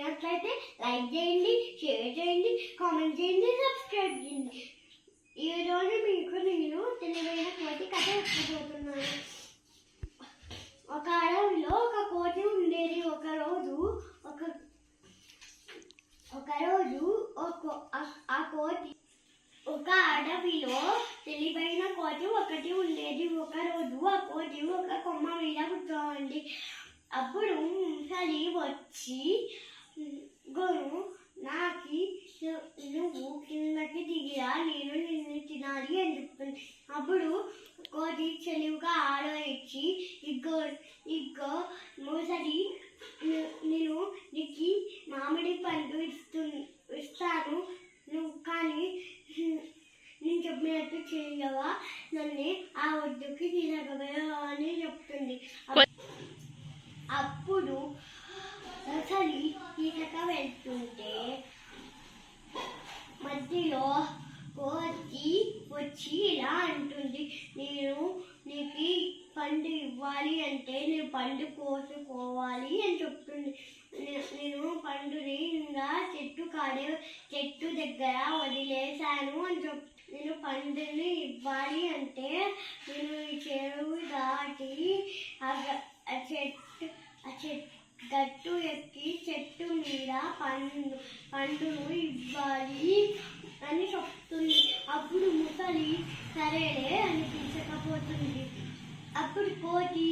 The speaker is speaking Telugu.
నచ్చినట్లయితే లైక్ చేయండి షేర్ చేయండి కామెంట్ చేయండి సబ్స్క్రైబ్ చేయండి. ఈరోజు మీకు నేను తెలివైన కోతి కథ చెప్పబోతున్నాను. ఒక అడవిలో ఒక కోతి ఉండేది. ఒకరోజు ఒక ఒకరోజు ఆ కోతి ఒక అడవిలో తెలివైన కోతి ఒకటి ఉండేది. ఒకరోజు ఆ కోతి ఒక కొమ్మ మీద కూర్చోండి అప్పుడు ముసలి వచ్చి నిన్ను అని చెప్తుంది. అప్పుడు కోతి చెలివిగా ఆలోచించి ఇగ్గో ఇగ్గో మూసరి నేను నీకు మామిడి పండు ఇస్తు ఇస్తాను. నువ్వు కానీ నేను చెప్పినట్టు చేయవా? నన్ను ఆ ఒడ్డుకి తిరగవా అని చెప్తుంది. అప్పుడు అసలు ఈతక వెళ్తుంటే మధ్యలో కోతి వచ్చి ఇలా అంటుంది. నేను నీకు పండు ఇవ్వాలి అంటే నేను పండు కోసుకోవాలి అని చెప్తుంది. నేను పండుని ఇంకా చెట్టు కాడే చెట్టు దగ్గర వదిలేశాను అని చెప్ నేను పండుని ఇవ్వాలి అంటే నేను ఈ చెరువు దాటి ఆ చెట్టు ఆ చెట్టు గట్టు ఎక్కి చెట్టు మీద పండు పండును ఇవ్వాలి అని చెప్తుంది అప్పుడు ముసలి సరేలే అని పిలిచకపోతుంది అప్పుడు కోతి